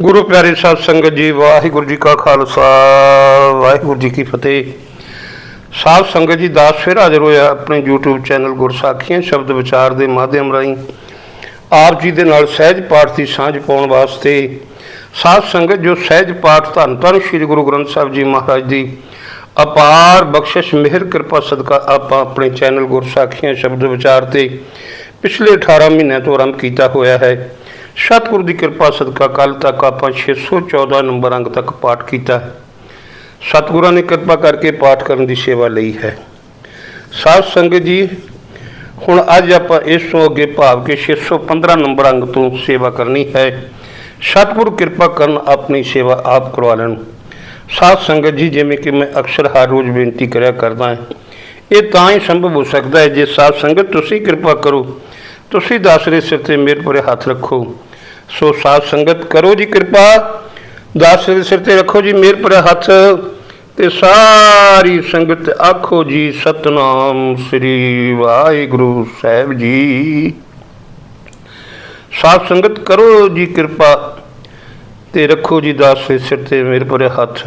ਗੁਰੂ ਪਿਆਰੇ ਸਾਧ ਸੰਗਤ ਜੀ, ਵਾਹਿਗੁਰੂ ਜੀ ਕਾ ਖਾਲਸਾ, ਵਾਹਿਗੁਰੂ ਜੀ ਕੀ ਫਤਿਹ। ਸਾਧ ਸੰਗਤ ਜੀ, ਦਾਸ ਫਿਰ ਹਾਜ਼ਰ ਹੋਇਆ ਆਪਣੇ YouTube ਚੈਨਲ ਗੁਰਸਾਖੀਆਂ ਸ਼ਬਦ ਵਿਚਾਰ ਦੇ ਮਾਧਿਅਮ ਰਾਹੀਂ। ਆਪ ਜੀ ਦੇ ਨਾਲ ਸਹਿਜ ਪਾਠ ਦੀ ਸਾਂਝ ਪਾਉਣ ਵਾਸਤੇ ਸਾਧ ਸੰਗਤ ਜੋ ਸਹਿਜ ਪਾਠ ਧੰਨ ਧੰਨ ਸ੍ਰੀ ਗੁਰੂ ਗ੍ਰੰਥ ਸਾਹਿਬ ਜੀ ਮਹਾਰਾਜ ਦੀ ਅਪਾਰ ਬਖਸ਼ਿਸ਼, ਮਿਹਰ, ਕਿਰਪਾ, ਸਦਕਾ ਆਪਾਂ ਆਪਣੇ ਚੈਨਲ ਗੁਰਸਾਖੀਆਂ ਸ਼ਬਦ ਵਿਚਾਰ ਤੇ ਪਿਛਲੇ 18 ਮਹੀਨਿਆਂ ਤੋਂ ਆਰੰਭ ਕੀਤਾ ਹੋਇਆ ਹੈ। ਸਤਿਗੁਰੂ ਦੀ ਕਿਰਪਾ ਸਦਕਾ ਕੱਲ ਤੱਕ ਆਪਾਂ 614 ਨੰਬਰ ਅੰਕ ਤੱਕ ਪਾਠ ਕੀਤਾ। ਸਤਿਗੁਰਾਂ ਨੇ ਕਿਰਪਾ ਕਰਕੇ ਪਾਠ ਕਰਨ ਦੀ ਸੇਵਾ ਲਈ ਹੈ। ਸਾਧ ਸੰਗਤ ਜੀ, ਹੁਣ ਅੱਜ ਆਪਾਂ ਇਸ ਤੋਂ ਅੱਗੇ ਭਾਵ ਕਿ 615 ਨੰਬਰ ਅੰਗ ਤੋਂ ਸੇਵਾ ਕਰਨੀ ਹੈ। ਸਤਿਗੁਰ ਕਿਰਪਾ ਕਰਨ ਆਪਣੀ ਸੇਵਾ ਆਪ ਕਰਵਾ ਲੈਣ। ਸਾਧ ਸੰਗਤ ਜੀ, ਜਿਵੇਂ ਕਿ ਮੈਂ ਅਕਸਰ ਹਰ ਰੋਜ਼ ਬੇਨਤੀ ਕਰਿਆ ਕਰਦਾ ਹਾਂ, ਇਹ ਤਾਂ ਹੀ ਸੰਭਵ ਹੋ ਸਕਦਾ ਹੈ ਜੇ ਸਾਧ ਸੰਗਤ ਤੁਸੀਂ ਕਿਰਪਾ ਕਰੋ, ਤੁਸੀਂ ਦਾਸਰੇ ਸਿਰ ਤੇ ਮੇਰੇ ਪਰੇ ਹੱਥ ਰੱਖੋ। ਸੋ ਸਾਧ ਸੰਗਤ ਕਰੋ ਜੀ ਕਿਰਪਾ, ਦਾਸ ਦੇ ਸਿਰ ਤੇ ਰੱਖੋ ਜੀ ਮੇਰੇ ਪਰੇ ਹੱਥ, ਤੇ ਸਾਰੀ ਸੰਗਤ ਆਖੋ ਜੀ, ਸਤਨਾਮ ਸ੍ਰੀ ਵਾਹਿਗੁਰੂ ਸਾਹਿਬ ਜੀ। ਸਾਧ ਸੰਗਤ ਕਰੋ ਜੀ ਕਿਰਪਾ, ਤੇ ਰੱਖੋ ਜੀ ਦਾਸ ਦੇ ਸਿਰ ਤੇ ਮੇਰੇ ਪਰੇ ਹੱਥ,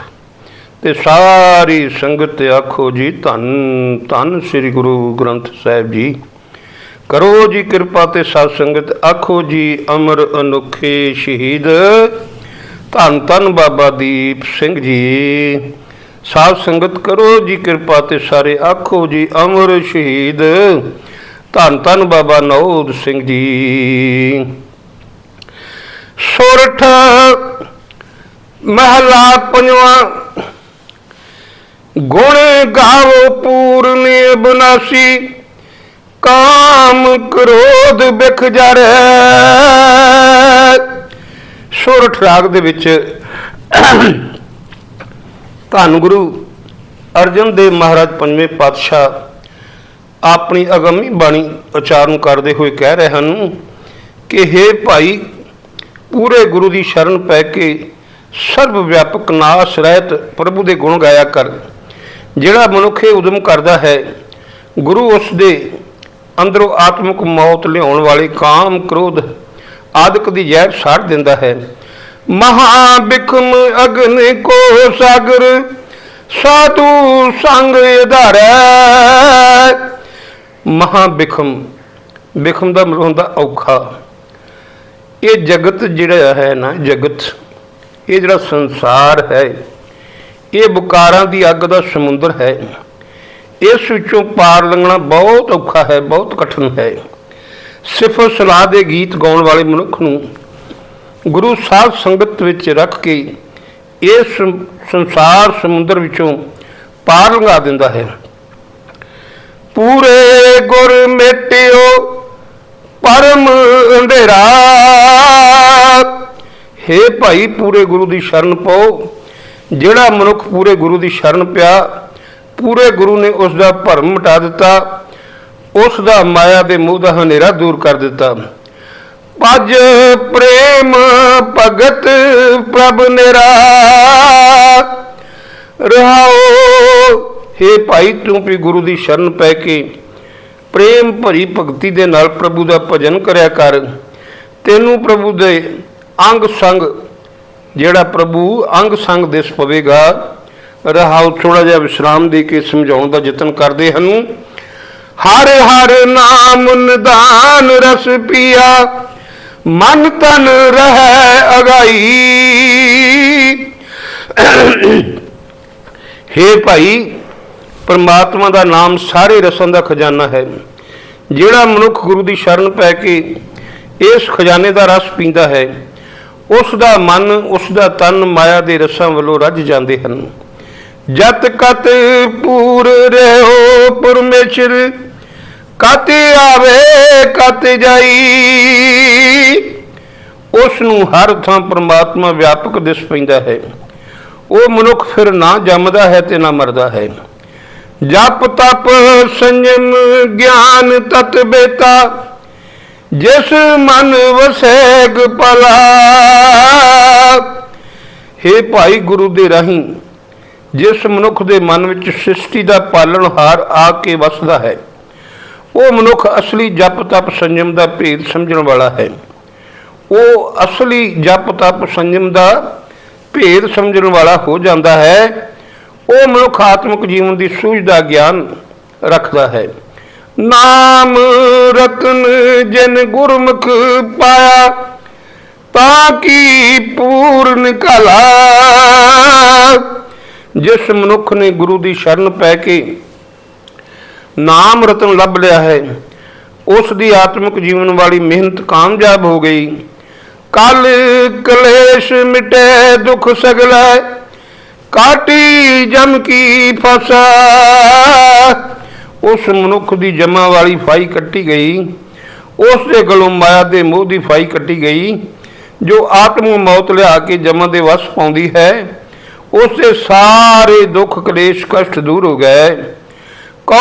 ਤੇ ਸਾਰੀ ਸੰਗਤ ਆਖੋ ਜੀ, ਧੰਨ ਧੰਨ ਸ੍ਰੀ ਗੁਰੂ ਗ੍ਰੰਥ ਸਾਹਿਬ ਜੀ। ਕਰੋ ਜੀ ਕਿਰਪਾ ਤੇ ਸਤ ਸੰਗਤ, ਆਖੋ ਜੀ ਅਮਰ ਅਨੁਖੇ ਸ਼ਹੀਦ। ਧੰਨ ਧੰਨ ਬਾਬਾ ਦੀਪ ਸਿੰਘ ਜੀ। ਸਾਧ ਸੰਗਤ, ਕਰੋ ਜੀ ਕਿਰਪਾ ਤੇ ਸਾਰੇ, ਆਖੋ ਜੀ ਅਮਰ ਸ਼ਹੀਦ। ਧੰਨ ਧੰਨ ਬਾਬਾ ਨੌਦ ਸਿੰਘ ਜੀ। ਸੁਰਠ ਮਹਲਾ ਪੰਜਵਾਂ, ਗੁਣ ਗਾਵੋ ਪੂਰਨ ਬਨਾਸੀ। ਕਾਮ ਕ੍ਰੋਧ ਬਿਖ ਜਰੈ ਸੋਰਠ ਰਾਗ ਦੇ ਵਿੱਚ ਧੰਨ ਗੁਰੂ ਅਰਜਨ ਦੇਵ ਮਹਾਰਾਜ ਪੰਜਵੇਂ ਪਾਤਸ਼ਾਹ ਆਪਣੀ ਅਗੰਮੀ ਬਾਣੀ ਉਚਾਰਨ ਕਰਦੇ ਹੋਏ ਕਹਿ ਰਹੇ ਹਨ ਕਿ हे ਭਾਈ, ਪੂਰੇ ਗੁਰੂ ਦੀ ਸ਼ਰਨ ਪੈ ਕੇ ਸਰਬ ਵਿਆਪਕ ਨਾਸ ਰਹਿਤ ਪ੍ਰਭੂ ਦੇ ਗੁਣ ਗਾਇਆ ਕਰ। ਜਿਹੜਾ ਮਨੁੱਖ ਇਹ ਉਦਮ ਕਰਦਾ ਹੈ, ਗੁਰੂ ਉਸ ਦੇ ਅੰਦਰੋਂ ਆਤਮਿਕ ਮੌਤ ਲਿਆਉਣ ਵਾਲੇ ਕਾਮ ਕ੍ਰੋਧ ਆਦਿਕ ਦੀ ਜ਼ਹਿਰ ਸਾੜ ਦਿੰਦਾ ਹੈ। ਮਹਾ ਅਗਨ ਕੋ ਸਾਗਰ, ਸਾਧੂ ਸੰਗ ਧਾਰੈ। ਮਹਾ ਬਿਖਮ ਦਾ ਮਤਲਬ ਹੁੰਦਾ ਔਖਾ। ਇਹ ਜਗਤ ਜਿਹੜਾ ਹੈ ਨਾ, ਜਗਤ, ਇਹ ਜਿਹੜਾ ਸੰਸਾਰ ਹੈ, ਇਹ ਬੁਕਾਰਾਂ ਦੀ ਅੱਗ ਦਾ ਸਮੁੰਦਰ ਹੈ। ਇਸ ਵਿੱਚੋਂ ਪਾਰ ਲੰਘਣਾ ਬਹੁਤ ਔਖਾ ਹੈ, ਬਹੁਤ ਕਠਿਨ ਹੈ। ਸਿਫਤ ਸਲਾਹ ਦੇ ਗੀਤ ਗਾਉਣ ਵਾਲੇ ਮਨੁੱਖ ਨੂੰ ਗੁਰੂ ਸਾਹਿਬ ਸੰਗਤ ਵਿੱਚ ਰੱਖ ਕੇ ਇਸ ਸੰਸਾਰ ਸਮੁੰਦਰ ਵਿੱਚੋਂ ਪਾਰ ਲੰਘਾ ਦਿੰਦਾ ਹੈ। ਪੂਰੇ ਗੁਰ ਮੇਟਿਓ ਪਰਮ ਅੰਧੇਰਾ। ਹੇ ਭਾਈ, ਪੂਰੇ ਗੁਰੂ ਦੀ ਸ਼ਰਨ ਪਾਓ। ਜਿਹੜਾ ਮਨੁੱਖ ਪੂਰੇ ਗੁਰੂ ਦੀ ਸ਼ਰਨ ਪਿਆ ਪੂਰੇ ਗੁਰੂ ਨੇ ਉਸ ਦਾ ਭਰਮ ਮਿਟਾ ਦਿੱਤਾ ਉਸ ਦਾ ਮਾਇਆ ਦੇ ਮੋਹ ਦਾ ਹਨੇਰਾ ਦੂਰ ਕਰ ਦਿੱਤਾ। ਪਜ ਪ੍ਰੇਮ ਭਗਤ ਪ੍ਰਭ ਨਿਰਾ, ਰਹਾਓ, ਹੇ ਭਾਈ ਤੂੰ ਵੀ ਗੁਰੂ ਦੀ ਸ਼ਰਨ ਪੈ ਕੇ ਪ੍ਰੇਮ ਭਰੀ ਭਗਤੀ ਦੇ ਨਾਲ ਪ੍ਰਭੂ ਦਾ ਭਜਨ ਕਰਿਆ ਕਰ। ਤੈਨੂੰ ਪ੍ਰਭੂ ਦੇ ਅੰਗ ਸੰਗ, ਜਿਹੜਾ ਪ੍ਰਭੂ ਅੰਗ ਸੰਗ ਦਿਸ ਪਵੇਗਾ ਰਹਾਉ ਥੋੜਾ ਜਿਹਾ ਵਿਸ਼ਰਾਮ ਦੇ ਕੇ ਸਮਝਾਉਣ ਦਾ ਯਤਨ ਕਰਦੇ ਹਨ। ਹਰ ਹਰ ਨਾਮ ਨਿਦਾਨ ਰਸ ਪੀਆ, ਮਨ ਤਨ ਰਹਿ ਅਗਾਈ। ਹੇ ਭਾਈ, ਪਰਮਾਤਮਾ ਦਾ ਨਾਮ ਸਾਰੇ ਰਸਾਂ ਦਾ ਖਜ਼ਾਨਾ ਹੈ। ਜਿਹੜਾ ਮਨੁੱਖ ਗੁਰੂ ਦੀ ਸ਼ਰਨ ਪੈ ਕੇ ਇਸ ਖਜ਼ਾਨੇ ਦਾ ਰਸ ਪੀਂਦਾ ਹੈ, ਉਸ ਦਾ ਮਨ, ਉਸ ਦਾ ਤਨ ਮਾਇਆ ਦੇ ਰਸਾਂ ਵੱਲੋਂ ਰੱਜ ਜਾਂਦੇ ਹਨ। ਜਤ ਕਤ ਪੂਰ ਰਹਿਓ ਪਰਮੇਸ਼ਰ, ਕਤ ਆਵੇ, ਕਤ ਜਾਈ। ਉਸ ਨੂੰ ਹਰ ਥਾਂ ਪ੍ਰਮਾਤਮਾ ਵਿਆਪਕ ਦਿਸ ਪੈਂਦਾ ਹੈ। ਉਹ ਮਨੁੱਖ ਫਿਰ ਨਾ ਜੰਮਦਾ ਹੈ ਤੇ ਨਾ ਮਰਦਾ ਹੈ। ਜਪ ਤਪ ਸੰਜਮ ਗਿਆਨ ਤਤ ਬੇਤਾ, ਜਿਸ ਮਨ ਵਸੈਗ ਪਲਾ। ਹੇ ਭਾਈ ਗੁਰੂ ਦੇ ਰਾਹੀਂ ਜਿਸ ਮਨੁੱਖ ਦੇ ਮਨ ਵਿੱਚ ਸ੍ਰਿਸ਼ਟੀ ਦਾ ਪਾਲਣਹਾਰ ਆ ਕੇ ਵਸਦਾ ਹੈ, ਉਹ ਮਨੁੱਖ ਅਸਲੀ ਜਪ ਤਪ ਸੰਜਮ ਦਾ ਭੇਦ ਸਮਝਣ ਵਾਲਾ ਹੈ। ਉਹ ਅਸਲੀ ਜਪ ਤਪ ਸੰਜਮ ਦਾ ਭੇਦ ਸਮਝਣ ਵਾਲਾ ਹੋ ਜਾਂਦਾ ਹੈ। ਉਹ ਮਨੁੱਖ ਆਤਮਿਕ ਜੀਵਨ ਦੀ ਸੂਝ ਦਾ ਗਿਆਨ ਰੱਖਦਾ ਹੈ। ਨਾਮ ਰਤਨ ਜਨ ਗੁਰਮੁਖ ਪਾਇਆ, ਤਾਂ ਕੀ ਪੂਰਨ ਕਲਾ ਜਿਸ ਮਨੁੱਖ ਨੇ ਗੁਰੂ ਦੀ ਸ਼ਰਨ ਪੈ ਕੇ ਨਾਮ ਰਤਨ ਲੱਭ ਲਿਆ ਹੈ, ਉਸ ਦੀ ਆਤਮਿਕ ਜੀਵਨ ਵਾਲੀ ਮਿਹਨਤ ਕਾਮਯਾਬ ਹੋ ਗਈ। ਕਲ ਕਲੇਸ਼ ਮਿਟੇ, ਦੁਖ ਸਗਲਾ ਕਾਟੀ ਜਮ ਕੀ ਫਸਾ। ਉਸ ਮਨੁੱਖ ਦੀ ਜਮਾ ਵਾਲੀ ਫਾਈ ਕੱਟੀ ਗਈ, ਉਸ ਦੇ ਗਲੋਂ ਮਾਇਆ ਦੇ ਮੋਹ ਦੀ ਫਾਈ ਕੱਟੀ ਗਈ, ਜੋ ਆਤਮ ਮੌਤ ਲਿਆ ਕੇ ਜਮਾ ਦੇ ਵਸ ਪਾਉਂਦੀ ਹੈ। ਉਸ ਸਾਰੇ ਦੁੱਖ ਕਲੇਸ਼ ਕਸ਼ਟ ਦੂਰ ਹੋ ਗਏ। ਕੋ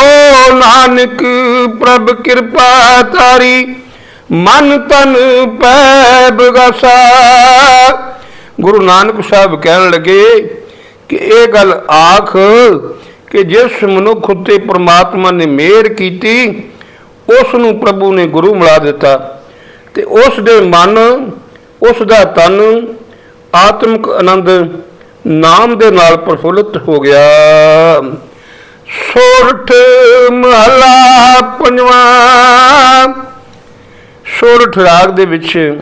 ਨਾਨਕ ਪ੍ਰਭ ਕਿਰਪਾ ਤਾਰੀ, ਮਨ ਤਨ ਪੈ ਬਗਸਾ ਗੁਰੂ ਨਾਨਕ ਸਾਹਿਬ ਕਹਿਣ ਲੱਗੇ ਕਿ ਇਹ ਗੱਲ ਆਖ ਕਿ ਜਿਸ ਮਨੁੱਖ ਉੱਤੇ ਪ੍ਰਮਾਤਮਾ ਨੇ ਮਿਹਰ ਕੀਤੀ, ਉਸ ਨੂੰ ਪ੍ਰਭੂ ਨੇ ਗੁਰੂ ਮਿਲਾ ਦਿੱਤਾ। ਤੇ ਉਸ ਦੇ ਮਨ, ਉਸ ਦਾ ਤਨ ਆਤਮਿਕ ਆਨੰਦ ਨਾਮ ਦੇ ਨਾਲ ਪ੍ਰਫੁੱਲਤ ਹੋ ਗਿਆ। ਸੋਰਠ ਮਹਲਾ ਪੰਜਵਾਂ। ਸੋਰਠ ਰਾਗ ਦੇ ਵਿੱਚ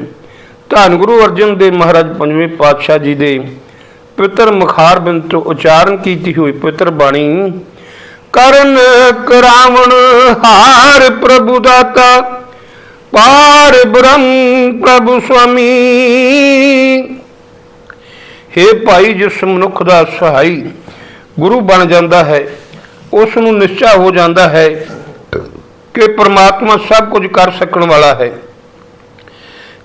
ਧੰਨ ਗੁਰੂ ਅਰਜਨ ਦੇਵ ਮਹਾਰਾਜ ਪੰਜਵੇਂ ਪਾਤਸ਼ਾਹ ਜੀ ਦੇ ਪਵਿੱਤਰ ਮੁਖਾਰ ਬਿੰਦ ਤੋਂ ਉਚਾਰਨ ਕੀਤੀ ਹੋਈ ਪਵਿੱਤਰ ਬਾਣੀ, ਕਰਨ ਕਰਾਵਣ ਹਾਰ ਪ੍ਰਭੂ ਦਾਤਾ, ਪਾਰ ਬ੍ਰਹਮ ਪ੍ਰਭੂ ਸੁਆਮੀ। हे ਭਾਈ ਜਿਸ ਮਨੁੱਖ ਦਾ ਸਹਾਈ ਗੁਰੂ ਬਣ ਜਾਂਦਾ ਹੈ ਉਸ ਨੂੰ ਨਿਸ਼ਚਾ ਹੋ ਜਾਂਦਾ ਹੈ ਕਿ ਪ੍ਰਮਾਤਮਾ ਸਭ ਕੁਝ ਕਰ ਸਕਣ ਵਾਲਾ ਹੈ।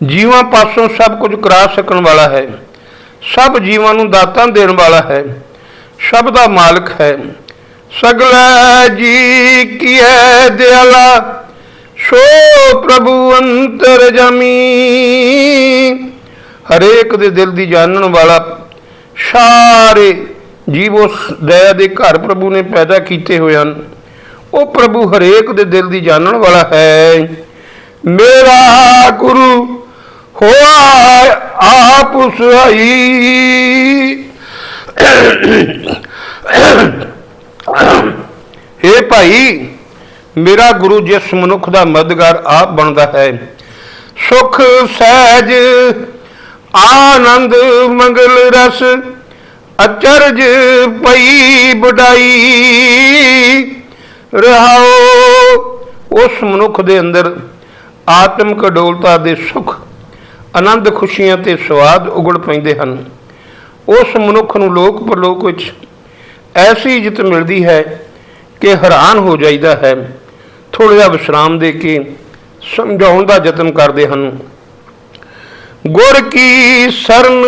ਜੀਵਾਂ ਪਾਸੋਂ ਸਭ ਕੁਝ ਕਰਾ ਸਕਣ ਵਾਲਾ ਹੈ। ਸਭ ਜੀਵਾਂ ਨੂੰ ਦਾਤਾਂ ਦੇਣ ਵਾਲਾ ਹੈ। ਸਭ ਦਾ ਮਾਲਕ ਹੈ। ਸਗਲਾ ਜੀ ਕੀਏ ਦਿਆਲਾ, ਸੋ ਪ੍ਰਭੂ ਅੰਤਰ ਜਮੀ। ਹਰੇਕ ਦੇ ਦਿਲ ਦੀ ਜਾਣਨ ਵਾਲਾ ਸਾਰੇ ਜੀਵ ਉਸ ਦਇਆ ਦੇ ਘਰ ਪ੍ਰਭੂ ਨੇ ਪੈਦਾ ਕੀਤੇ ਹੋਏ ਹਨ। ਉਹ ਪ੍ਰਭੂ ਹਰੇਕ ਦੇ ਦਿਲ ਦੀ ਜਾਣਨ ਵਾਲਾ ਹੈ। ਮੇਰਾ ਗੁਰੂ ਹੋਆ ਆਪ ਸੁਹਾਈ। हे ਭਾਈ, ਮੇਰਾ ਗੁਰੂ ਜਿਸ ਮਨੁੱਖ ਦਾ ਮਦਦਗਾਰ ਆਪ ਬਣਦਾ ਹੈ। ਸੁਖ ਸਹਿਜ ਆਨੰਦ ਮੰਗਲ ਰਸ ਅਚਰਜ ਪਈ ਬਡਾਈ ਰਹਾਓ ਉਸ ਮਨੁੱਖ ਦੇ ਅੰਦਰ ਆਤਮਿਕ ਅਡੋਲਤਾ ਦੇ ਸੁਖ, ਆਨੰਦ ਖੁਸ਼ੀਆਂ ਤੇ ਸਵਾਦ ਉਗੜ ਪੈਂਦੇ ਹਨ। ਉਸ ਮਨੁੱਖ ਨੂੰ ਲੋਕ ਪਰਲੋਕ ਵਿੱਚ ਐਸੀ ਇੱਜ਼ਤ ਮਿਲਦੀ ਹੈ ਕਿ ਹੈਰਾਨ ਹੋ ਜਾਈਦਾ ਹੈ। ਥੋੜਾ ਜਿਹਾ ਵਿਸ਼ਰਾਮ ਦੇ ਕੇ ਸਮਝਾਉਣ ਦਾ ਯਤਨ ਕਰਦੇ ਹਨ। ਗੁਰ ਕੀ ਸਰਨ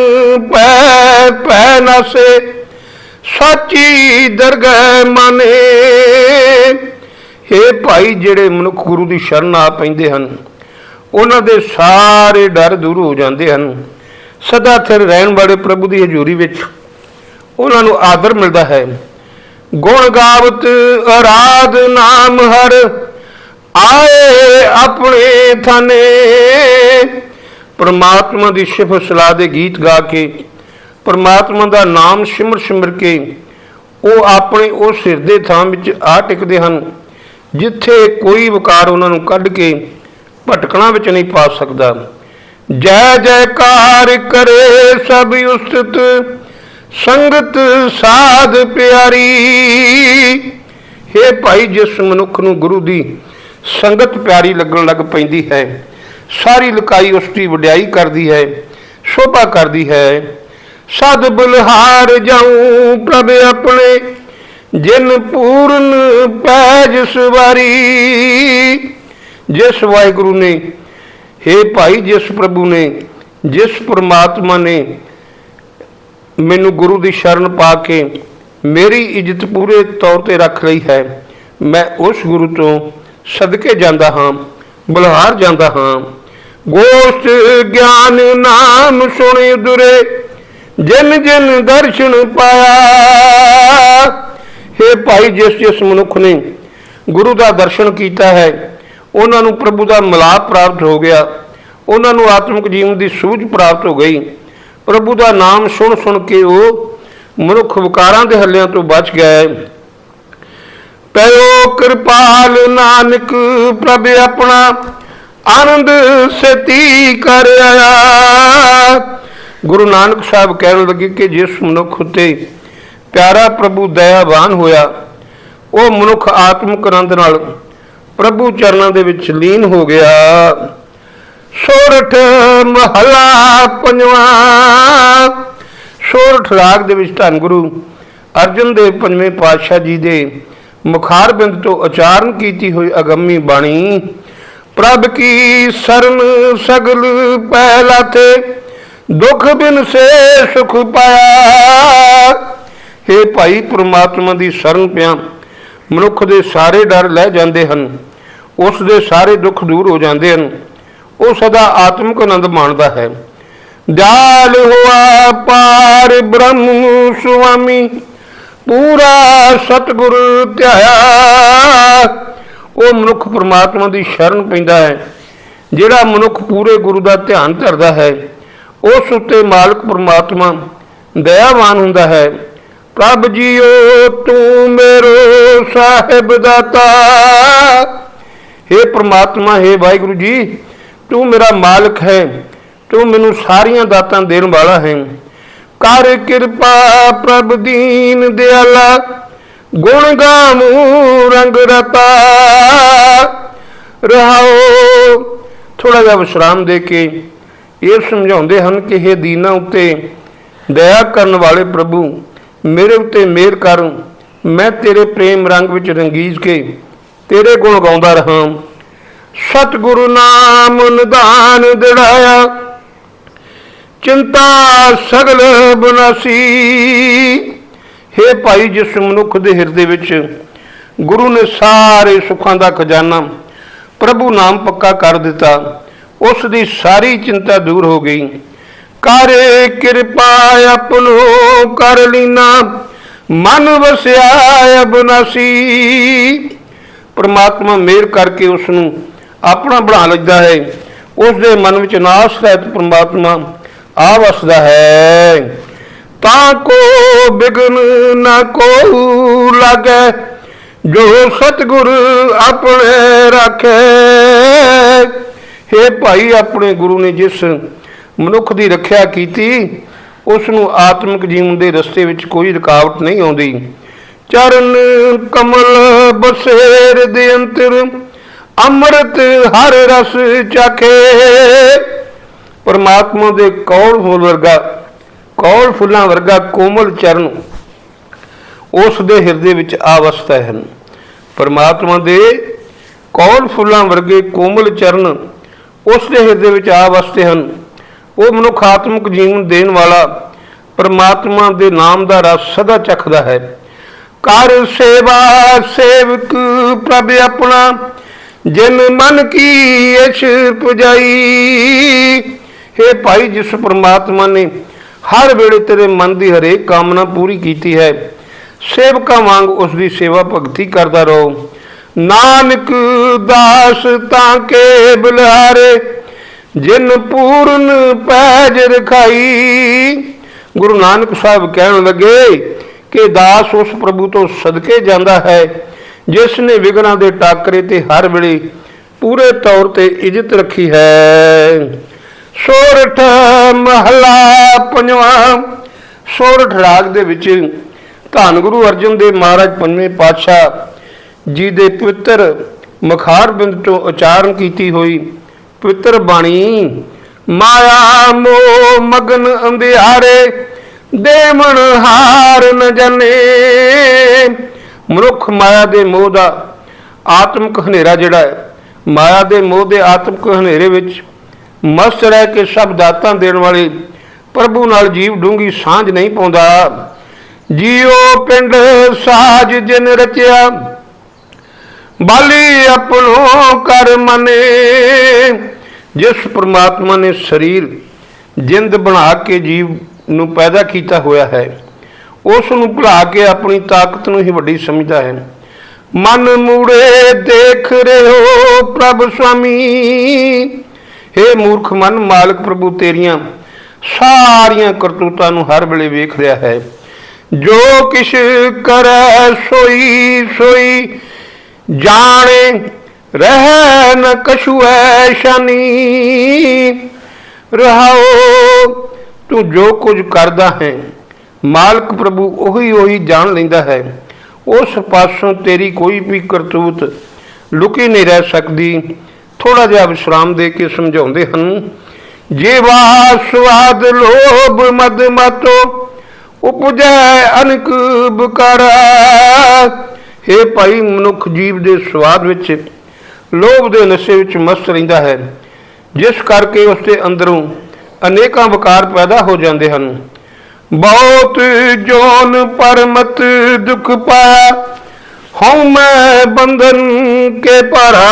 ਪੈ ਪੈ ਨਸੇ ਸੱਚੀ ਦਰਗਹਿ ਮਾਨੇ। हे ਭਾਈ, ਜਿਹੜੇ ਮਨੁੱਖ ਗੁਰੂ ਦੀ ਸ਼ਰਨ ਆ ਪੈਂਦੇ ਹਨ, ਉਹਨਾਂ ਦੇ ਸਾਰੇ ਡਰ ਦੂਰ ਹੋ ਜਾਂਦੇ ਹਨ। ਸਦਾ ਥਿਰ ਰਹਿਣ ਵਾਲੇ ਪ੍ਰਭੂ ਦੀ ਹਜ਼ੂਰੀ ਵਿੱਚ ਉਹਨਾਂ ਨੂੰ ਆਦਰ ਮਿਲਦਾ ਹੈ। ਗੁਣ ਗਾਵਤ ਅਰਾਧ ਨਾਮ ਹਰ ਆਏ ਆਪਣੇ ਥਨੇ। ਪਰਮਾਤਮਾ ਦੀ ਸਿਫਤ ਸਲਾਹ ਦੇ ਗੀਤ ਗਾ ਕੇ, ਪਰਮਾਤਮਾ ਦਾ ਨਾਮ ਸਿਮਰ ਸਿਮਰ ਕੇ, ਉਹ ਆਪਣੇ ਉਸ ਸਿਰ ਦੇ ਥਾਂ ਵਿੱਚ ਆ ਟਿਕਦੇ ਹਨ, ਜਿੱਥੇ ਕੋਈ ਵਕਾਰ ਉਹਨਾਂ ਨੂੰ ਕੱਢ ਕੇ ਭਟਕਣਾ ਵਿੱਚ ਨਹੀਂ ਪਾ ਸਕਦਾ। ਜੈ ਜੈਕਾਰ ਕਰੇ ਸਭ ਉਸਤ ਸੰਗਤ ਸਾਧ ਪਿਆਰੀ। हे ਭਾਈ ਜਿਸ ਮਨੁੱਖ ਨੂੰ ਗੁਰੂ ਦੀ ਸੰਗਤ ਪਿਆਰੀ ਲੱਗਣ ਲੱਗ ਪੈਂਦੀ ਹੈ ਸਾਰੀ ਲੁਕਾਈ ਉਸ ਦੀ ਵਡਿਆਈ ਕਰਦੀ ਹੈ, ਸ਼ੋਭਾ ਕਰਦੀ ਹੈ। ਸਦ ਬੁਲਹਾਰ ਜਾਉ ਪ੍ਰਭ ਆਪਣੇ, ਜਿਨ ਪੂਰਨ ਪੈਜ ਸਵਾਰੀ। ਜਿਸ ਵਾਹਿਗੁਰੂ ਨੇ हे ਭਾਈ ਜਿਸ ਪ੍ਰਭੂ ਨੇ, ਜਿਸ ਪ੍ਰਮਾਤਮਾ ਨੇ ਮੈਨੂੰ ਗੁਰੂ ਦੀ ਸ਼ਰਨ ਪਾ ਕੇ ਮੇਰੀ ਇੱਜ਼ਤ ਪੂਰੇ ਤੌਰ ਤੇ ਰੱਖ ਲਈ ਹੈ, ਮੈਂ ਉਸ ਗੁਰੂ ਤੋਂ ਸਦਕੇ ਜਾਂਦਾ ਹਾਂ, ਬਲਹਾਰ ਜਾਂਦਾ ਹਾਂ। ਗੋਸ਼ਟ ਗਿਆਨ ਨਾਮ ਸੁਣੇ ਦੁਰੇ, ਜਿਨ ਜਿਨ ਦਰਸ਼ਨ ਪਾਇਆ। हे ਭਾਈ, ਜਿਸ ਜਿਸ ਮਨੁੱਖ ਨੇ ਗੁਰੂ ਦਾ ਦਰਸ਼ਨ ਕੀਤਾ ਹੈ, ਉਹਨਾਂ ਨੂੰ ਪ੍ਰਭੂ ਦਾ ਮਿਲਾਪ ਪ੍ਰਾਪਤ ਹੋ ਗਿਆ। ਉਹਨਾਂ ਨੂੰ ਆਤਮਿਕ ਜੀਵਨ ਦੀ ਸੂਝ ਪ੍ਰਾਪਤ ਹੋ ਗਈ। ਪ੍ਰਭੂ ਦਾ ਨਾਮ ਸੁਣ ਸੁਣ ਕੇ ਉਹ ਮਨੁੱਖ ਵਿਕਾਰਾਂ ਦੇ ਹੱਲਿਆਂ ਤੋਂ ਬਚ ਗਏ ਪਇਓ ਕਿਰਪਾਲ ਨਾਨਕ ਪ੍ਰਭ ਆਪਣਾ ਆਨੰਦ ਸਤੀ ਕਰ ਆਇਆ। ਗੁਰੂ ਨਾਨਕ ਸਾਹਿਬ ਕਹਿਣ ਲੱਗੇ ਕਿ ਜਿਸ ਮਨੁੱਖ ਉਤੇ ਪਿਆਰਾ ਪ੍ਰਭੂ ਦਇਆਵਾਨ ਹੋਇਆ, ਉਹ ਮਨੁੱਖ ਆਤਮਿਕ ਆਨੰਦ ਨਾਲ ਪ੍ਰਭੂ ਚਰਨਾਂ ਦੇ ਵਿੱਚ ਲੀਨ ਹੋ ਗਿਆ। ਸੋਰਠ ਮਹਲਾ ਪੰਜਵਾ। ਸੋਰਠ ਰਾਗ ਦੇ ਵਿੱਚ ਧੰਨ ਗੁਰੂ ਅਰਜਨ ਦੇਵ ਪੰਜਵੇਂ ਪਾਤਸ਼ਾਹ ਜੀ ਦੇ ਮੁਖਾਰ ਬਿੰਦ ਤੋਂ ਉਚਾਰਨ ਕੀਤੀ ਹੋਈ ਅਗੰਮੀ ਬਾਣੀ ਪ੍ਰਭ ਕੀ ਸਰਨ ਸਗਲ ਪਹਿਲਾ ਤੇ ਦੁੱਖ ਬਿਨ ਸੇ ਸੁਖ ਪਾਇਆ। हे ਭਾਈ ਪ੍ਰਮਾਤਮਾ ਦੀ ਸ਼ਰਨ ਪਿਆ, ਮਨੁੱਖ ਦੇ ਸਾਰੇ ਡਰ ਲੈ ਜਾਂਦੇ ਹਨ, ਉਸ ਦੇ ਸਾਰੇ ਦੁੱਖ ਦੂਰ ਹੋ ਜਾਂਦੇ ਹਨ, ਉਹ ਸਦਾ ਆਤਮਿਕ ਆਨੰਦ ਮਾਣਦਾ ਹੈ। ਜਾਲ ਹੋਆ ਪਾਰ ਬ੍ਰਹਮ ਸੁਆਮੀ, ਪੂਰਾ ਸਤਿਗੁਰ ਧਿਆਇਆ। ਉਹ ਮਨੁੱਖ ਪ੍ਰਮਾਤਮਾ ਦੀ ਸ਼ਰਨ ਪੈਂਦਾ ਹੈ, ਜਿਹੜਾ ਮਨੁੱਖ ਪੂਰੇ ਗੁਰੂ ਦਾ ਧਿਆਨ ਧਰਦਾ ਹੈ, ਉਸ ਉੱਤੇ ਮਾਲਕ ਪ੍ਰਮਾਤਮਾ ਦਇਆਵਾਨ ਹੁੰਦਾ ਹੈ। ਪ੍ਰਭ ਜੀਓ, ਤੂੰ ਮੇਰੋ ਸਾਹਿਬ ਦਾਤਾ। हे ਪ੍ਰਮਾਤਮਾ हे ਵਾਹਿਗੁਰੂ ਜੀ, ਤੂੰ ਮੇਰਾ ਮਾਲਕ ਹੈ, ਤੂੰ ਮੈਨੂੰ ਸਾਰੀਆਂ ਦਾਤਾਂ ਦੇਣ ਵਾਲਾ ਹੈ। ਕਰ ਕਿਰਪਾ ਪ੍ਰਭ ਦੀਨ ਦਿਆਲਾ ਗੁਣ ਗਾਮੂ ਰੰਗ ਰਤਾ। ਰਹਾਓ। ਥੋੜਾ ਜਿਹਾ ਵਿਸ਼ਰਾਮ ਦੇ ਕੇ ਇਹ ਸਮਝਾਉਂਦੇ ਹਨ ਕਿ ਇਹ ਦੀਨਾ ਉੱਤੇ ਦਇਆ ਕਰਨ ਵਾਲੇ ਪ੍ਰਭੂ, ਮੇਰੇ ਉੱਤੇ ਮਿਹਰ ਕਰ। ਮੈਂ ਤੇਰੇ ਪ੍ਰੇਮ ਰੰਗ ਵਿੱਚ ਰੰਗੀਜ ਕੇ ਤੇਰੇ ਗੁਣ ਗਾਉਂਦਾ ਰਹਾ। ਸਤਿਗੁਰੂ ਨਾਮ ਨਿਧਾਨ ਦਿੜਾਇਆ ਚਿੰਤਾ ਸਗਲ ਬਨਾਸੀ। हे ਭਾਈ ਜਿਸ ਮਨੁੱਖ ਦੇ ਹਿਰਦੇ ਵਿੱਚ ਗੁਰੂ ਨੇ ਸਾਰੇ ਸੁੱਖਾਂ ਦਾ ਖਜ਼ਾਨਾ ਪ੍ਰਭੂ ਨਾਮ ਪੱਕਾ ਕਰ ਦਿੱਤਾ, ਉਸ ਦੀ ਸਾਰੀ ਚਿੰਤਾ ਦੂਰ ਹੋ ਗਈ। ਕਰੇ ਕਿਰਪਾ ਆਪਣੋ ਕਰ ਲੀਨਾ, ਮਨ ਵਸਿਆ ਅਬਨਾਸੀ ਪਰਮਾਤਮਾ ਮਿਹਰ ਕਰਕੇ ਉਸ ਨੂੰ ਆਪਣਾ ਬਣਾ ਲੈਂਦਾ ਹੈ। ਉਸ ਦੇ ਮਨ ਵਿੱਚ ਨਾਸ ਰਹਿਤ ਪਰਮਾਤਮਾ ਆ ਵਸਦਾ ਹੈ। ਤਾਂ ਕੋ ਬਿਗਨ ਨਾ ਕੋ ਲਾਗੇ, ਜੋ ਸਤਿਗੁਰ ਆਪਣੇ ਰੱਖੇ। हे ਭਾਈ, ਆਪਣੇ ਗੁਰੂ ਨੇ ਜਿਸ ਮਨੁੱਖ ਦੀ ਰੱਖਿਆ ਕੀਤੀ, ਉਸ ਨੂੰ ਆਤਮਿਕ ਜੀਵਨ ਦੇ ਰਸਤੇ ਵਿੱਚ ਕੋਈ ਰੁਕਾਵਟ ਨਹੀਂ ਆਉਂਦੀ। ਚਰਨ ਕਮਲ ਬਸੇਰ ਦੇ ਅੰਤਰ ਅੰਮ੍ਰਿਤ ਹਰ ਰਸ ਚਾਖੇ। ਪਰਮਾਤਮਾ ਦੇ ਕੌਣ ਫੁੱਲ ਵਰਗਾ ਕੌਲ ਫੁੱਲਾਂ ਵਰਗਾ ਕੋਮਲ ਚਰਨ ਉਸ ਦੇ ਹਿਰਦੇ ਵਿੱਚ ਆਵਸਥਾ ਹੈ। ਪਰਮਾਤਮਾ ਦੇ ਕੌਲ ਫੁੱਲਾਂ ਵਰਗੇ ਕੋਮਲ ਚਰਨ ਉਸ ਦੇ ਹਿਰਦੇ ਵਿੱਚ ਆਵਸਥੇ ਹਨ। ਉਹ ਮਨੁੱਖ ਆਤਮਿਕ ਜੀਵਨ ਦੇਣ ਵਾਲਾ ਪਰਮਾਤਮਾ ਦੇ ਨਾਮ ਦਾ ਰਸ ਸਦਾ ਚਖਦਾ ਹੈ। ਕਰ ਸੇਵਾ ਸੇਵਕ ਪ੍ਰਭ ਆਪਣਾ, ਜਿਨ ਮਨ ਕੀ ਇਛ ਪੁਜਾਈ। हे ਭਾਈ, ਜਿਸ ਪਰਮਾਤਮਾ ਨੇ ਹਰ ਵੇਲੇ ਤੇਰੇ ਮਨ ਦੀ ਹਰੇਕ ਕਾਮਨਾ ਪੂਰੀ ਕੀਤੀ ਹੈ। ਸੇਵਕਾਂ ਵਾਂਗ ਉਸ ਦੀ ਸੇਵਾ ਭਗਤੀ ਕਰਦਾ ਰਹੋ। ਨਾਨਕ ਦਾਸ ਤਾਂ ਕੇ ਬੁਲਾਰੇ ਜਿਨ ਪੂਰਨ ਪੈਜ ਰਖਾਈ। ਗੁਰੂ ਨਾਨਕ ਸਾਹਿਬ ਕਹਿਣ ਲੱਗੇ ਕਿ ਦਾਸ ਉਸ ਪ੍ਰਭੂ ਤੋਂ ਸਦਕੇ ਜਾਂਦਾ ਹੈ, ਜਿਸ ਨੇ ਵਿਗਨਾਂ ਦੇ ਟਾਕਰੇ ਤੇ ਹਰ ਵੇਲੇ ਪੂਰੇ ਤੌਰ ਤੇ ਇੱਜ਼ਤ ਰੱਖੀ ਹੈ। ਸੋਰਠ ਮਹਲਾ ਪੰਜਵਾ। ਸੋਰਠ ਰਾਗ ਦੇ ਵਿੱਚ ਧੰਨ ਗੁਰੂ ਅਰਜਨ ਦੇਵ ਮਹਾਰਾਜ ਪੰਜਵੇਂ ਪਾਤਸ਼ਾਹ ਜੀ ਦੇ ਪਵਿੱਤਰ ਮਖਾਰ ਬਿੰਦ ਤੋਂ ਉਚਾਰਨ ਕੀਤੀ ਹੋਈ ਪਵਿੱਤਰ ਬਾਣੀ, ਮਾਇਆ ਮੋ ਮਗਨ ਅੰਧਿਆਰੇ ਦੇਵਨ ਹਾਰ ਨ ਜਾਣੇ। ਮਨੁੱਖ ਮਾਇਆ ਦੇ ਮੋਹ ਦਾ ਆਤਮਿਕ ਹਨੇਰਾ ਜਿਹੜਾ ਹੈ, ਮਾਇਆ ਦੇ ਮੋਹ ਦੇ ਆਤਮਿਕ ਹਨੇਰੇ ਵਿੱਚ ਮਸਤ ਰਹਿ ਕੇ ਸਭ ਦਾਤਾਂ ਦੇਣ ਵਾਲੇ ਪ੍ਰਭੂ ਨਾਲ ਜੀਵ ਡੂੰਗੀ ਸਾਂਝ ਨਹੀਂ ਪਾਉਂਦਾ। ਜੀਓ ਪਿੰਡ ਸਾਜ ਜਿਨ ਰਚਿਆ, ਬਾਲੀ ਆਪਣੋ ਕਰ ਮਨੇ। ਜਿਸ ਪ੍ਰਮਾਤਮਾ ਨੇ ਸਰੀਰ ਜਿੰਦ ਬਣਾ ਕੇ ਜੀਵ ਨੂੰ ਪੈਦਾ ਕੀਤਾ ਹੋਇਆ ਹੈ, ਉਸ ਨੂੰ ਭੁਲਾ ਕੇ ਆਪਣੀ ਤਾਕਤ ਨੂੰ ਹੀ ਵੱਡੀ ਸਮਝਦਾ ਹੈ। ਮਨ ਮੂੜੇ ਦੇਖ ਰਹੇ ਹੋ ਪ੍ਰਭ ਸੁਆਮੀ ਹੇ ਮੂਰਖ ਮਨ, ਮਾਲਕ ਪ੍ਰਭੂ ਤੇਰੀਆਂ ਸਾਰੀਆਂ ਕਰਤੂਤਾਂ ਨੂੰ ਹਰ ਵੇਲੇ ਵੇਖ ਰਿਹਾ ਹੈ। ਜੋ ਕਿਛ ਕਰੈ ਸੋਈ ਸੋਈ ਜਾਣੇ, ਰਹਿ ਨ ਕਛੂ ਐਸ਼ਾਨੀ ਰਹਾਓ, ਤੂੰ ਜੋ ਕੁਝ ਕਰਦਾ ਹੈ, ਮਾਲਕ ਪ੍ਰਭੂ ਉਹੀ ਉਹੀ ਜਾਣ ਲੈਂਦਾ ਹੈ। ਉਸ ਪਾਸੋਂ ਤੇਰੀ ਕੋਈ ਵੀ ਕਰਤੂਤ ਲੁਕੀ ਨਹੀਂ ਰਹਿ ਸਕਦੀ। ਥੋੜਾ ਜਿਹਾ ਵਿਸ਼ਰਾਮ ਦੇ ਕੇ ਸਮਝਾਉਂਦੇ ਹਨ। ਜੀਵਾ ਸਵਾਦ ਲੋਭ ਮਦ ਮਤੋ, ਉਪਜੈ ਅਨਕ ਬਕਾਰਾ हे ਭਾਈ, ਮਨੁੱਖ ਜੀਵ ਦੇ ਸਵਾਦ ਵਿੱਚ, ਲੋਭ ਦੇ ਨਸ਼ੇ ਵਿੱਚ ਮਸਤ ਰਹਿੰਦਾ ਹੈ। ਜਿਸ ਕਰਕੇ ਉਸ ਦੇ ਅੰਦਰੋਂ ਅਨੇਕਾਂ ਵਿਕਾਰ ਪੈਦਾ ਹੋ ਜਾਂਦੇ ਹਨ। ਬਹੁਤ ਜੋਨ ਪਰਮਤ ਦੁਖ ਪਾ ਹਉ ਮੈਂ ਬੰਧਨ ਕੇ ਭਰਾ।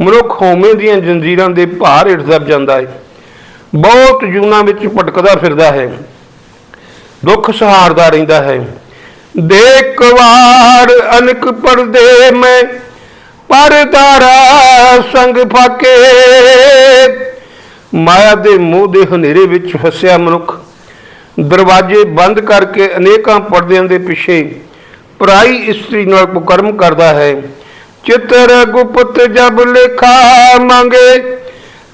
ਮਨੁੱਖ ਹਉਮੈ ਦੀਆਂ ਜੰਜੀਰਾਂ ਦੇ ਭਾਰ ਹੇਠ ਦਬ ਜਾਂਦਾ ਹੈ ਬਹੁਤ ਜੂਨਾਂ ਵਿੱਚ ਭਟਕਦਾ ਫਿਰਦਾ ਹੈ। ਦੁੱਖ ਸਹਾਰਦਾ ਰਹਿੰਦਾ ਹੈ। ਦੇਖ ਵਾਰ ਅਨਕ ਪਰਦੇ ਮੈਂ ਪਰਦਾਰਾ ਸੰਗ ਫਾਕੇ। ਮਾਇਆ ਦੇ ਮੋਹ ਦੇ ਹਨੇਰੇ ਵਿੱਚ ਫਸਿਆ ਮਨੁੱਖ। ਦਰਵਾਜ਼ੇ ਬੰਦ ਕਰਕੇ ਅਨੇਕਾਂ ਪਰਦਿਆਂ ਦੇ ਪਿੱਛੇ ਪਰਾਈ ਇਸਤਰੀ ਨਾਲ ਕੁਕਰਮ ਕਰਦਾ ਹੈ। ਚਿੱਤਰ ਗੁਪਤ ਜਬ ਲੇਖਾ ਮੰਗੇ,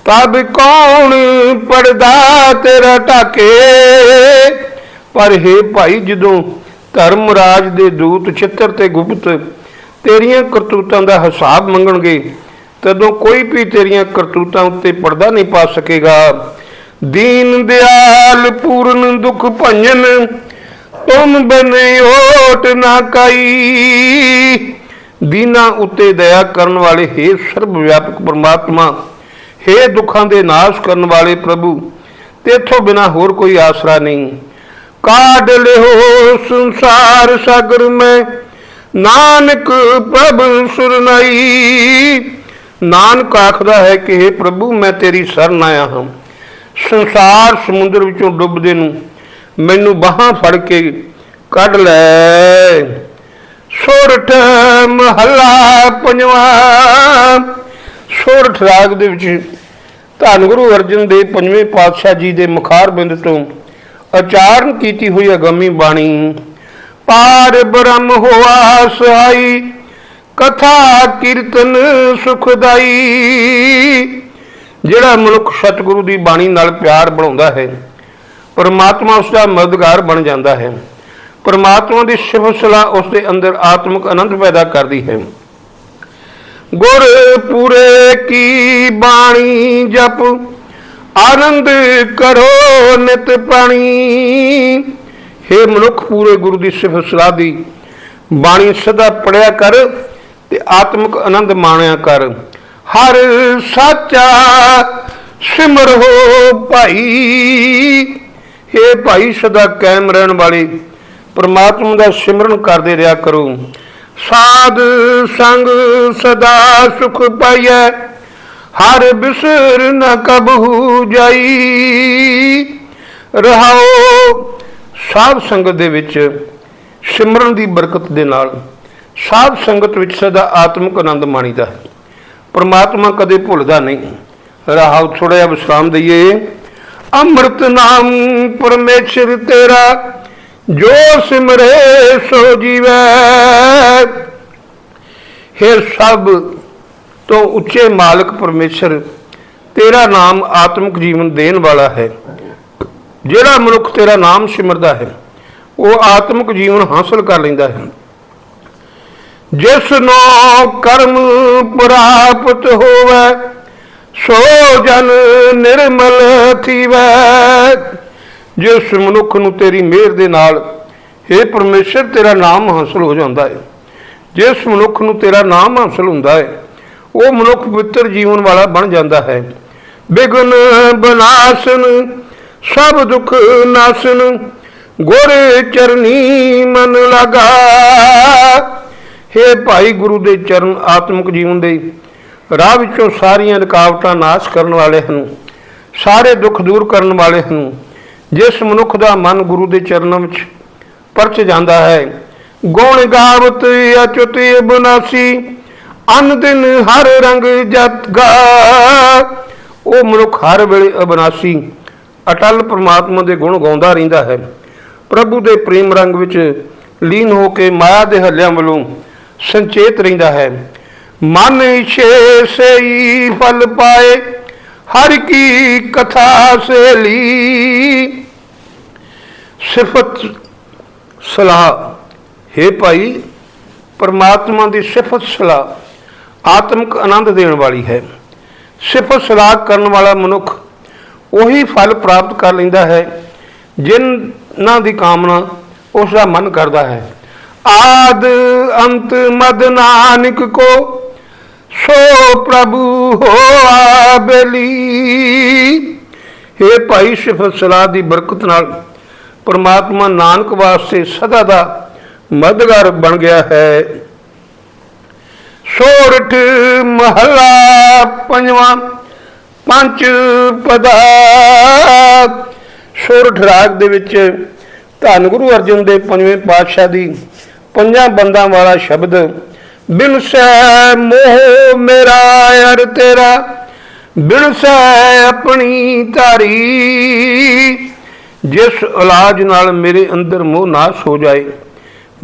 ਤਬ ਕੌਣ ਪਰਦਾ ਤੇਰਾ ਢਾਕੇ? ਪਰ ਹੈ ਭਾਈ, ਜਦੋਂ ਧਰਮ ਰਾਜ ਦੇ ਦੂਤ ਚਿੱਤਰ ਤੇ ਗੁਪਤ ਤੇਰੀਆਂ ਕਰਤੂਤਾਂ ਦਾ ਹਿਸਾਬ ਮੰਗਣਗੇ, ਤਦੋਂ ਕੋਈ ਵੀ ਤੇਰੀਆਂ ਕਰਤੂਤਾਂ ਉੱਤੇ ਪਰਦਾ ਨਹੀਂ ਪਾ ਸਕੇਗਾ। ਦੀਨ ਦਿਆਲ ਪੂਰਨ ਦੁਖ ਭੰਜਨ ਤੁਮ ਬਨੇ ਓਟ ਨਾ ਕਾਈ। ਦੀਨਾ ਉੱਤੇ ਦਇਆ ਕਰਨ ਵਾਲੇ, ਹੈ ਸਰਬ ਵਿਆਪਕ ਪਰਮਾਤਮਾ, ਹੈ ਦੁੱਖਾਂ ਦੇ ਨਾਸ਼ ਕਰਨ ਵਾਲੇ ਪ੍ਰਭੂ, ਤੇਥੋਂ ਬਿਨਾ ਹੋਰ ਕੋਈ ਆਸਰਾ ਨਹੀਂ। ਕਾਢ ਲਿਓ ਸੰਸਾਰ ਸਾਗਰ ਮੈਂ, ਨਾਨਕ ਪ੍ਰਭ ਸੁਰਨਾਈ ਨਾਨਕ ਆਖਦਾ ਹੈ ਕਿ हे ਪ੍ਰਭੂ, ਮੈਂ ਤੇਰੀ ਸ਼ਰਨ ਆਇਆ ਹਾਂ। ਸੰਸਾਰ ਸਮੁੰਦਰ ਵਿੱਚੋਂ ਡੁੱਬਦੇ ਨੂੰ ਮੈਨੂੰ ਬਾਹਾਂ ਫੜ ਕੇ ਕੱਢ ਲੈ। ਸੋਰਠ ਮਹੱਲਾ ਪੰਜਵਾਂ। ਸੋਰਠ ਰਾਗ ਦੇ ਵਿੱਚ ਧੰਨ ਗੁਰੂ ਅਰਜਨ ਦੇਵ ਪੰਜਵੇਂ ਪਾਤਸ਼ਾਹ ਜੀ ਦੇ ਮੁਖਾਰ ਬਿੰਦ ਤੋਂ ਉਚਾਰਨ ਕੀਤੀ ਹੋਈ ਅਗੰਮੀ ਬਾਣੀ, ਪਾਰ ਬ੍ਰਹਮ ਹੋਆ ਸਹਾਈ, ਕਥਾ ਕੀਰਤਨ ਸੁਖਦਾਈ, ਜਿਹੜਾ ਮਨੁੱਖ ਸਤਿਗੁਰੂ ਦੀ ਬਾਣੀ ਨਾਲ ਪਿਆਰ ਬਣਾਉਂਦਾ ਹੈ। ਪਰਮਾਤਮਾ ਉਸ ਦਾ ਮਦਦਗਾਰ ਬਣ ਜਾਂਦਾ ਹੈ। ਪਰਮਾਤਮਾ ਦੀ ਸਿਫਤ ਸਲਾਹ ਉਸ ਦੇ ਅੰਦਰ ਆਤਮਿਕ ਆਨੰਦ ਪੈਦਾ ਕਰਦੀ ਹੈ। ਗੁਰ ਪੂਰੇ ਕੀ ਬਾਣੀ ਜਪ, ਆਨੰਦ ਕਰੋ ਨਿਤ ਪਾਣੀ। हे ਮਨੁੱਖ, ਪੂਰੇ ਗੁਰੂ ਦੀ ਸਿਫਤ ਸਲਾਹ ਦੀ ਬਾਣੀ ਸਦਾ ਪੜਿਆ ਕਰ ਤੇ ਆਤਮਿਕ ਆਨੰਦ ਮਾਣਿਆ ਕਰ। ਹਰ ਸਾਚਾ ਸਿਮਰ ਹੋ ਭਾਈ। हे ਭਾਈ ਸਦਾ ਕਾਇਮ ਰਹਿਣ ਵਾਲੇ, ਪ੍ਰਮਾਤਮਾ ਦਾ ਸਿਮਰਨ ਕਰਦੇ ਰਿਹਾ ਕਰੋ। ਸਾਧ ਸੰਗ ਸਦਾ ਸੁਖ ਪਾਈਐ, ਹਰ ਬਿਸਰ ਨ ਕਬਹੂ ਜਾਈ। ਰਹਾਓ ਸਾਧ ਸੰਗਤ ਦੇ ਵਿੱਚ ਸਿਮਰਨ ਦੀ ਬਰਕਤ ਦੇ ਨਾਲ, ਸਾਧ ਸੰਗਤ ਵਿੱਚ ਸਦਾ ਆਤਮਿਕ ਆਨੰਦ ਮਾਣੀਦਾ। ਪਰਮਾਤਮਾ ਕਦੇ ਭੁੱਲਦਾ ਨਹੀਂ। ਰਹਾਉ ਥੋੜਾ ਜਿਹਾ ਵਿਸ਼ਰਾਮ ਦਈਏ। ਅੰਮ੍ਰਿਤ ਨਾਮ ਪਰਮੇਸ਼ਰ ਤੇਰਾ, ਜੋ ਸਿਮਰੇ ਸੋ ਜੀਵੈ। ਹੈ ਸਭ ਤੋਂ ਉੱਚੇ ਮਾਲਕ ਪਰਮੇਸ਼ਰ, ਤੇਰਾ ਨਾਮ ਆਤਮਿਕ ਜੀਵਨ ਦੇਣ ਵਾਲਾ ਹੈ। ਜਿਹੜਾ ਮਨੁੱਖ ਤੇਰਾ ਨਾਮ ਸਿਮਰਦਾ ਹੈ, ਉਹ ਆਤਮਿਕ ਜੀਵਨ ਹਾਸਲ ਕਰ ਲੈਂਦਾ ਹੈ। ਜਿਸ ਨੂੰ ਕਰਮ ਪ੍ਰਾਪਤ ਹੋਵੇ ਸੋ ਜਨ ਨਿਰਮਲ ਥੀਵੈ, ਜਿਸ ਮਨੁੱਖ ਨੂੰ ਤੇਰੀ ਮਿਹਰ ਦੇ ਨਾਲ हे ਪਰਮੇਸ਼ਰ, ਤੇਰਾ ਨਾਮ ਹਾਸਲ ਹੋ ਜਾਂਦਾ ਹੈ ਜਿਸ ਮਨੁੱਖ ਨੂੰ ਤੇਰਾ ਨਾਮ ਹਾਸਲ ਹੁੰਦਾ ਹੈ ਉਹ ਮਨੁੱਖ ਪਵਿੱਤਰ ਜੀਵਨ ਵਾਲਾ ਬਣ ਜਾਂਦਾ ਹੈ। ਬਿਗਨ, ਬਨਾਸਨ, ਸਭ ਦੁੱਖ ਨਾਸਨ, ਗੁਰ ਚਰਨੀ ਮਨ ਲਗਾ। हे ਭਾਈ ਗੁਰੂ ਦੇ ਚਰਨ ਆਤਮਿਕ ਜੀਵਨ ਦੇ ਰਾਹ ਵਿੱਚੋਂ ਸਾਰੀਆਂ ਰੁਕਾਵਟਾਂ ਨਾਸ਼ ਕਰਨ ਵਾਲੇ ਹਨ, ਸਾਰੇ ਦੁੱਖ ਦੂਰ ਕਰਨ ਵਾਲੇ ਹਨ। ਜਿਸ ਮਨੁੱਖ ਦਾ ਮਨ ਗੁਰੂ ਦੇ ਚਰਨਾਂ ਵਿੱਚ ਪਰਚ ਜਾਂਦਾ ਹੈ, ਗੁਣ ਗਾਵਤ ਅਚੁਤ ਬਨਾਸੀ ਅਨ ਦਿਨ ਹਰ ਰੰਗ ਜਤਗਾ ਉਹ ਮਨੁੱਖ ਹਰ ਵੇਲੇ ਅਬਨਾਸੀ ਅਟਲ ਪ੍ਰਮਾਤਮਾ ਦੇ ਗੁਣ ਗਾਉਂਦਾ ਰਹਿੰਦਾ ਹੈ। ਪ੍ਰਭੂ ਦੇ ਪ੍ਰੇਮ ਰੰਗ ਵਿੱਚ ਲੀਨ ਹੋ ਕੇ ਮਾਇਆ ਦੇ ਹੱਲਿਆਂ ਵੱਲੋਂ ਸੰਚੇਤ ਰਹਿੰਦਾ ਹੈ। ਮਨ ਇਛੇ ਸਈ ਫਲ ਪਾਏ, ਹਰ ਕੀ ਕਥਾ ਸੇਲੀ। ਸਿਫਤ ਸਲਾਹ, ਹੈ ਭਾਈ, ਪਰਮਾਤਮਾ ਦੀ ਸਿਫਤ ਸਲਾਹ ਆਤਮਿਕ ਆਨੰਦ ਦੇਣ ਵਾਲੀ ਹੈ। ਸਿਫਤ ਸਲਾਹ ਕਰਨ ਵਾਲਾ ਮਨੁੱਖ ਉਹੀ ਫਲ ਪ੍ਰਾਪਤ ਕਰ ਲੈਂਦਾ ਹੈ, ਜਿਨ੍ਹਾਂ ਦੀ ਕਾਮਨਾ ਉਸ ਦਾ ਮਨ ਕਰਦਾ ਹੈ। ਆਦ ਅੰਤ ਮਦ ਨਾਨਕ ਕੋ, ਸੋ ਪ੍ਰਭੂ ਹੋਆ ਬਲੀ। हे ਭਾਈ ਸਿਫਤ ਸਲਾਹ ਦੀ ਬਰਕਤ ਨਾਲ ਪਰਮਾਤਮਾ ਨਾਨਕ ਵਾਸਤੇ ਸਦਾ ਦਾ ਮਦਦਗਾਰ ਬਣ ਗਿਆ ਹੈ। ਸੋਰਠ ਮਹਲਾ ਪੰਜਵਾਂ, ਪੰਜ ਪਦਾ ਸੋਰਠ ਰਾਗ ਦੇ ਵਿੱਚ ਧੰਨ ਗੁਰੂ ਅਰਜਨ ਦੇ ਪੰਜਵੇਂ ਪਾਤਸ਼ਾਹ ਦੀ ਪੰਜਾਂ ਬੰਦਾਂ ਵਾਲਾ ਸ਼ਬਦ, ਬਿਨ ਸੈ ਮੋਹ ਮੇਰਾ ਅਰ ਤੇਰਾ, ਬਿਨ ਸੈ ਆਪਣੀ ਧਾਰੀ। ਜਿਸ ਇਲਾਜ ਨਾਲ ਮੇਰੇ ਅੰਦਰ ਮੋਹ ਨਾਸ਼ ਹੋ ਜਾਏ,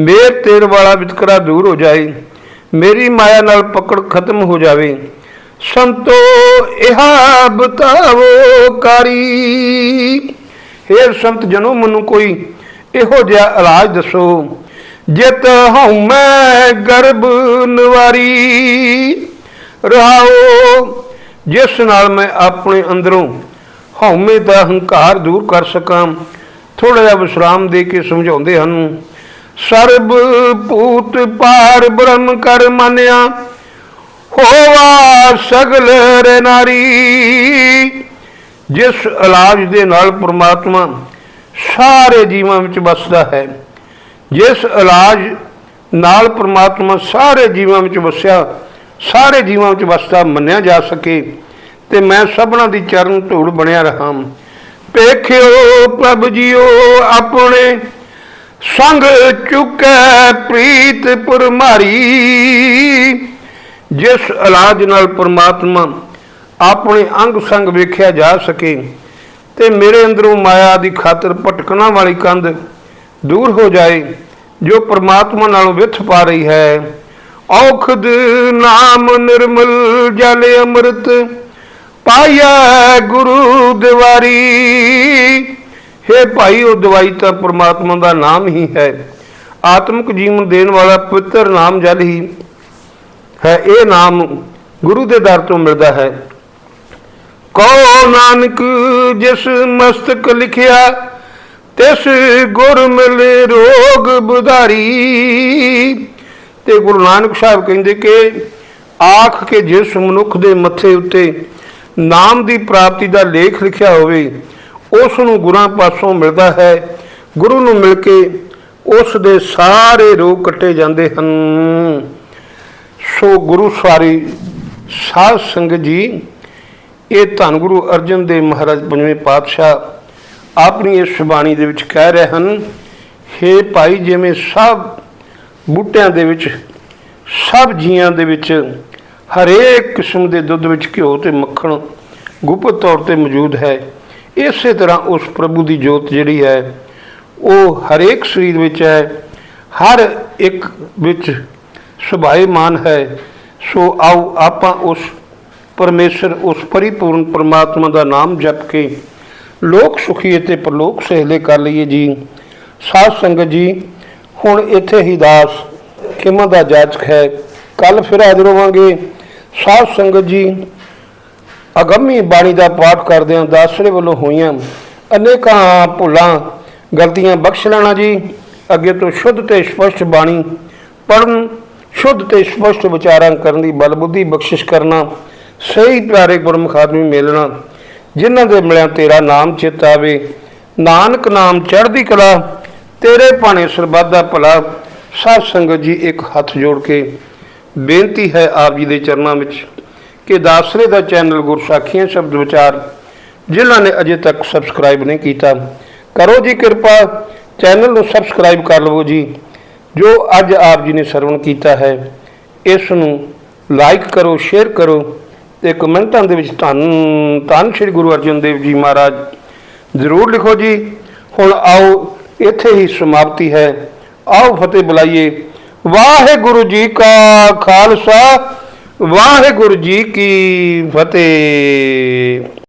ਮੇਰ ਤੇਰ ਵਾਲਾ ਵਿਤਕਰਾ ਦੂਰ ਹੋ ਜਾਏ, ਮੇਰੀ ਮਾਇਆ ਨਾਲ ਪਕੜ ਖਤਮ ਹੋ ਜਾਵੇ, ਸੰਤੋ ਇਹਾ ਬਤਾਵੋ ਕਾਰੀ। ਹੇ ਸੰਤ ਜਨੋ, ਮੈਨੂੰ ਕੋਈ ਇਹੋ ਜਿਹਾ ਇਲਾਜ ਦੱਸੋ ਜਿਤ ਹਉਮੈ ਮੈਂ ਗਰਭ ਨਵਾਰੀ। ਰਹਾਓ, ਜਿਸ ਨਾਲ ਮੈਂ ਆਪਣੇ ਅੰਦਰੋਂ ਹਉਮੈ ਦਾ ਹੰਕਾਰ ਦੂਰ ਕਰ ਸਕਾਂ ਥੋੜਾ ਜਿਹਾ ਵਿਸ਼ਰਾਮ ਦੇ ਕੇ ਸਮਝਾਉਂਦੇ ਹਨ। ਸਰਬ ਭੂਤ ਪਾਰ ਬ੍ਰਹਮ ਕਰ ਮੰਨਿਆ, ਹੋਵਾ ਸਗਲ ਰੇ ਜਿਸ ਇਲਾਜ ਦੇ ਨਾਲ ਪ੍ਰਮਾਤਮਾ ਸਾਰੇ ਜੀਵਾਂ ਵਿੱਚ ਵਸਦਾ ਹੈ। ਜਿਸ ਇਲਾਜ ਨਾਲ ਪ੍ਰਮਾਤਮਾ ਸਾਰੇ ਜੀਵਾਂ ਵਿੱਚ ਵਸਿਆ, ਸਾਰੇ ਜੀਵਾਂ ਵਿੱਚ ਵਸਦਾ ਮੰਨਿਆ ਜਾ ਸਕੇ ਤੇ ਮੈਂ ਸਭਨਾਂ ਦੀ ਚਰਨ ਧੂੜ ਬਣਿਆ ਰਹਾ। ਪੇਖਿਓ ਪ੍ਰਭ ਜੀਓ ਆਪਣੇ ਸੰਗ ਚੁੱਕੈ ਪ੍ਰੀਤ ਪੁਰਮਾਰੀ ਜਿਸ ਇਲਾਜ ਨਾਲ ਪ੍ਰਮਾਤਮਾ ਆਪਣੇ ਅੰਗ ਸੰਗ ਵੇਖਿਆ ਜਾ ਸਕੇ ਤੇ ਮੇਰੇ ਅੰਦਰੋਂ ਮਾਇਆ ਦੀ ਖਾਤਰ ਭਟਕਣਾ ਵਾਲੀ ਕੰਧ ਦੂਰ ਹੋ ਜਾਏ, ਜੋ ਪ੍ਰਮਾਤਮਾ ਨਾਲੋਂ ਵਿਥ ਪਾ ਰਹੀ ਹੈ। ਔਖਦ ਨਾਮ ਨਿਰਮਲ ਜਲ ਅੰਮ੍ਰਿਤ ਪਾਇਆ ਗੁਰੂ ਦਿਵਾਰੀ। ਹੈ ਭਾਈ, ਉਹ ਦਵਾਈ ਤਾਂ ਪ੍ਰਮਾਤਮਾ ਦਾ ਨਾਮ ਹੀ ਹੈ। ਆਤਮਿਕ ਜੀਵਨ ਦੇਣ ਵਾਲਾ ਪਵਿੱਤਰ ਨਾਮ ਜਲ ਹੀ ਹੈ। ਇਹ ਨਾਮ ਗੁਰੂ ਦੇ ਦਰ ਤੋਂ ਮਿਲਦਾ ਹੈ। ਕੋ ਨਾਨਕ ਜਿਸ ਮਸਤਕ ਲਿਖਿਆ ਤਿਸ ਗੁਰ ਮਿਲੇ ਰੋਗ ਬੁਧਾਰੀ। ਤੇ ਗੁਰੂ ਨਾਨਕ ਸਾਹਿਬ ਕਹਿੰਦੇ ਕਿ ਆਖ ਕੇ ਜਿਸ ਮਨੁੱਖ ਦੇ ਮੱਥੇ ਉੱਤੇ ਨਾਮ ਦੀ ਪ੍ਰਾਪਤੀ ਦਾ ਲੇਖ ਲਿਖਿਆ ਹੋਵੇ, ਉਸ ਨੂੰ ਗੁਰਾਂ ਪਾਸੋਂ ਮਿਲਦਾ ਹੈ। ਗੁਰੂ ਨੂੰ ਮਿਲ ਕੇ ਉਸ ਦੇ ਸਾਰੇ ਰੋਗ ਕੱਟੇ ਜਾਂਦੇ ਹਨ। ਸੋ ਗੁਰੂ ਸਾਰੀ ਸਾਧ ਸੰਗਤ ਜੀ, ਇਹ ਧੰਨ ਗੁਰੂ ਅਰਜਨ ਦੇਵ ਮਹਾਰਾਜ ਪੰਜਵੇਂ ਪਾਤਸ਼ਾਹ ਆਪਣੀ ਇਸ ਬਾਣੀ ਦੇ ਵਿੱਚ ਕਹਿ ਰਹੇ ਹਨ हे ਭਾਈ ਜਿਵੇਂ ਸਭ ਬੂਟਿਆਂ ਦੇ ਵਿੱਚ, ਸਭ ਜੀਆਂ ਦੇ ਵਿੱਚ, ਹਰੇਕ ਕਿਸਮ ਦੇ ਦੁੱਧ ਵਿੱਚ ਘਿਓ ਤੇ ਮੱਖਣ ਗੁਪਤ ਤੌਰ ਤੇ ਮੌਜੂਦ ਹੈ, ਇਸੇ ਤਰ੍ਹਾਂ ਉਸ ਪ੍ਰਭੂ ਦੀ ਜੋਤ ਜਿਹੜੀ ਹੈ, ਉਹ ਹਰੇਕ ਸਰੀਰ ਵਿੱਚ ਹੈ, ਹਰ ਇੱਕ ਵਿੱਚ ਸੁਭਾਏਮਾਨ ਹੈ, ਸੋ ਆਓ ਆਪਾਂ ਉਸ ਪਰਮੇਸ਼ਰ, ਉਸ ਪਰਿਪੂਰਨ ਪਰਮਾਤਮਾ ਦਾ ਨਾਮ ਜਪ ਕੇ ਲੋਕ ਸੁਖੀ ਅਤੇ ਪਰਲੋਕ ਸਹਿਲੇ ਕਰ ਲਈਏ ਜੀ। ਸਾਧ ਸੰਗਤ ਜੀ, ਹੁਣ ਇੱਥੇ ਹੀ ਦਾਸ ਖਿਮਾ ਦਾ ਜਾਚਕ ਹੈ। ਕੱਲ ਫਿਰ ਹਾਜ਼ਰ ਹੋਵਾਂਗੇ। ਸਾਧ ਸੰਗਤ ਜੀ, ਅਗੰਮੀ ਬਾਣੀ ਦਾ ਪਾਠ ਕਰਦੇ ਹਾਂ ਦਾਸਰੇ ਵੱਲੋਂ ਹੋਈਆਂ ਅਨੇਕਾਂ ਭੁੱਲਾਂ, ਗਲਤੀਆਂ ਬਖਸ਼ ਲੈਣਾ ਜੀ। ਅੱਗੇ ਤੋਂ ਸ਼ੁੱਧ ਤੇ ਸਪਸ਼ਟ ਬਾਣੀ ਪੜਨ ਸ਼ੁੱਧ ਤੇ ਸਪਸ਼ਟ ਵਿਚਾਰਾਂ ਕਰਨ ਦੀ ਬਲ ਬੁੱਧੀ ਬਖਸ਼ਿਸ਼ ਕਰਨਾ, ਸਹੀ ਪਿਆਰੇ ਗੁਰਮੁਖ ਆਦਮੀ ਮਿਲਣਾ ਜਿਨ੍ਹਾਂ ਦੇ ਮਿਲਿਆ ਤੇਰਾ ਨਾਮ ਚਿਤ ਆਵੇ। ਨਾਨਕ ਨਾਮ ਚੜ੍ਹਦੀ ਕਲਾ, ਤੇਰੇ ਭਾਣੇ ਸਰਬੱਤ ਦਾ ਭਲਾ। ਸਾਧ ਸੰਗਤ ਜੀ ਇੱਕ ਹੱਥ ਜੋੜ ਕੇ ਬੇਨਤੀ ਹੈ ਆਪ ਜੀ ਦੇ ਚਰਨਾਂ ਵਿੱਚ ਕਿ ਦਾਸਰੇ ਦਾ ਚੈਨਲ ਗੁਰਸਾਖੀਆਂ ਸ਼ਬਦ ਵਿਚਾਰ, ਜਿਨ੍ਹਾਂ ਨੇ ਅਜੇ ਤੱਕ ਸਬਸਕ੍ਰਾਈਬ ਨਹੀਂ ਕੀਤਾ, ਕਰੋ ਜੀ ਕਿਰਪਾ, ਚੈਨਲ ਨੂੰ ਸਬਸਕ੍ਰਾਈਬ ਕਰ ਲਵੋ ਜੀ। ਜੋ ਅੱਜ ਆਪ ਜੀ ਨੇ ਸਰਵਣ ਕੀਤਾ ਹੈ, ਇਸ ਨੂੰ ਲਾਈਕ ਕਰੋ, ਸ਼ੇਅਰ ਕਰੋ ਤੇ ਕਮੈਂਟਾਂ ਦੇ ਵਿੱਚ ਧੰਨ ਧੰਨ ਸ਼੍ਰੀ ਗੁਰੂ ਅਰਜਨ ਦੇਵ ਜੀ ਮਹਾਰਾਜ, ਜ਼ਰੂਰ ਲਿਖੋ ਜੀ। ਹੁਣ ਆਓ, ਇੱਥੇ ਹੀ ਸਮਾਪਤੀ ਹੈ। ਆਓ ਫਤਿਹ ਬੁਲਾਈਏ। ਵਾਹਿਗੁਰੂ ਜੀ ਕਾ ਖਾਲਸਾ, ਵਾਹਿਗੁਰੂ ਜੀ ਕੀ ਫਤਿਹ।